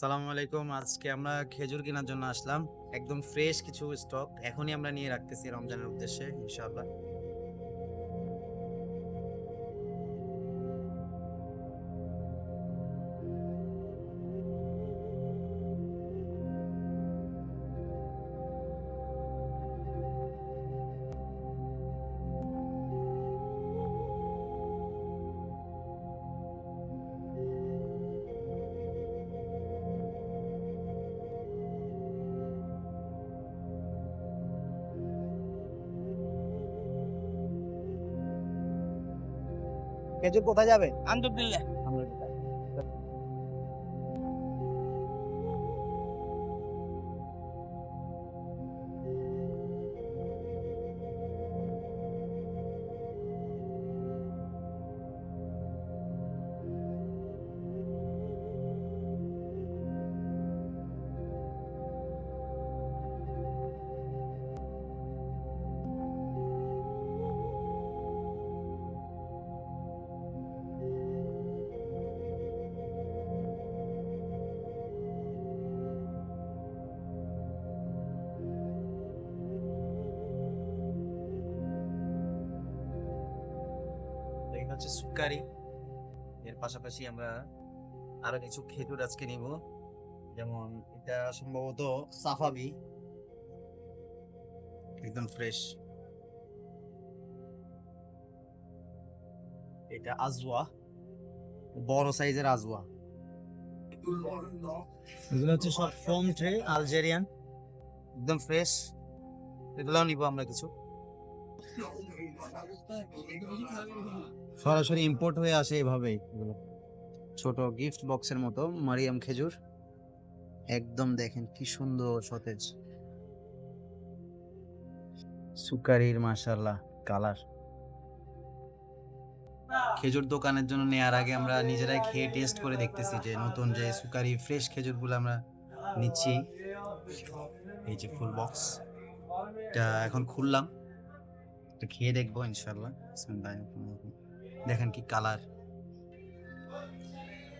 সালামু আলাইকুম। আজকে আমরা খেজুর কেনার জন্য আসলাম। একদম ফ্রেশ কিছু স্টক এখনই আমরা নিয়ে রাখতেছি রমজানের উদ্দেশ্যে, ইনশাআল্লাহ। খেজুর কোথায় যাবে? আলহামদুলিল্লাহ এই হচ্ছে সুকারি এর পাশাপাশি আমরা আরও কিছু খেজুর আজকে নিব। যেমন এটা সম্ভবত সাফাবি। একদম ফ্রেশ এটা আজওয়া। বড় সাইজের আজওয়া। এগুলো হচ্ছে সব ফোম ট্রে, আলজেরিয়ান। একদম ফ্রেশ এগুলোও নিব আমরা কিছু। সরাসরি ইম্পোর্ট হয়ে আসে এগুলো ছোট গিফট বক্সের মতো, মারিয়াম খেজুর। একদম দেখেন কি সুন্দর সতেজ। সুকারির মাশাল্লাহ কালার। খেজুর দোকানের জন্য নেওয়ার আগে আমরা নিজেরাই খেয়ে টেস্ট করে দেখতেছি যে নতুন যে সুকারি ফ্রেশ খেজুর খেজুরগুলো আমরা নিচ্ছি। এই যে ফুল বক্স এটা এখন খুললাম। এটা খেয়ে দেখব ইনশাল্লাহ দেখেন কি কালার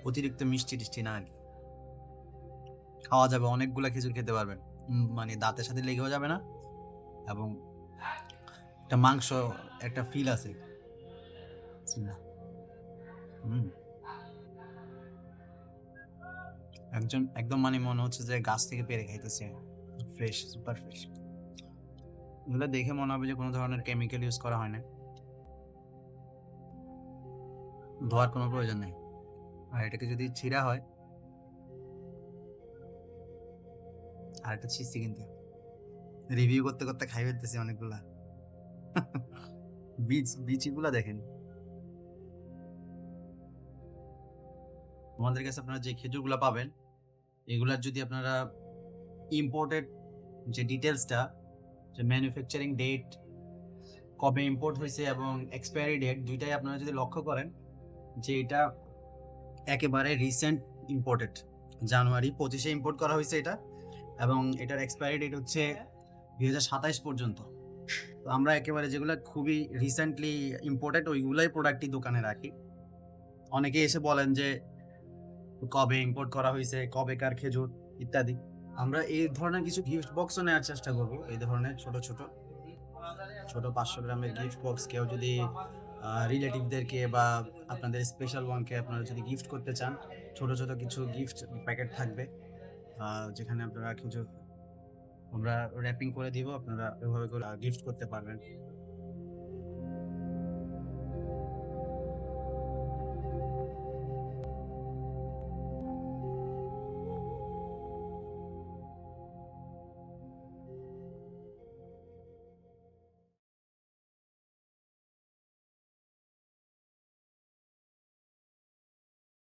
অতিরিক্ত মিষ্টি টিষ্টি না আর। খাওয়া যাবে, অনেকগুলো খেজুর খেতে পারবেন। মানে দাঁতের সাথে লেগেও যাবে না। এবং একটা মাংস, একটা ফিল আছে। একজন, একদম মানে মনে হচ্ছে যে গাছ থেকে পেরে খাইতেছে ফ্রেশ সুপার ফ্রেশ এগুলো দেখে মনে হবে যে কোনো ধরনের কেমিক্যাল ইউজ করা হয় না ধোয়ার কোনো প্রয়োজন নেই। আর এটাকে যদি ছিঁড়া হয়, আর একটা ছিঁচছি কিন্তু। রিভিউ করতে করতে খাই ফেলতেছি অনেকগুলা। বীজ, বীজগুলা দেখেন। আমাদের কাছে আপনারা যে খেজুরগুলো পাবেন, এগুলার যদি আপনারা ইম্পোর্টেড যে ডিটেলসটা যে ম্যানুফ্যাকচারিং ডেট কবে ইম্পোর্ট হয়েছে এবং এক্সপায়ারি ডেট দুইটাই আপনারা যদি লক্ষ্য করেন যে এটা একেবারে রিসেন্ট ইম্পোর্টেড জানুয়ারি পঁচিশে ইম্পোর্ট করা হয়েছে এটা এবং এটার এক্সপায়ারি ডেট হচ্ছে দুই হাজার সাতাইশ পর্যন্ত। তো আমরা একেবারে যেগুলো খুবই রিসেন্টলি ইম্পোর্টেড ওইগুলোই প্রোডাক্টই দোকানে রাখি। অনেকে এসে বলেন যে কবে ইম্পোর্ট করা হয়েছে কবেকার খেজুর, ইত্যাদি। আমরা এই ধরনের কিছু গিফট বক্সও নেওয়ার চেষ্টা করব, এই ধরনের ছোট ছোট। ছোট পাঁচশো গ্রামের গিফট বক্স কেউ যদি রিলেটিভদেরকে বা আপনাদের স্পেশাল ওয়ানকে আপনারা যদি গিফট করতে চান, ছোট ছোট কিছু গিফট প্যাকেট থাকবে যেখানে আপনারা কিছু আমরা র্যাপিং করে দিব, আপনারা এভাবে করে গিফট করতে পারবেন।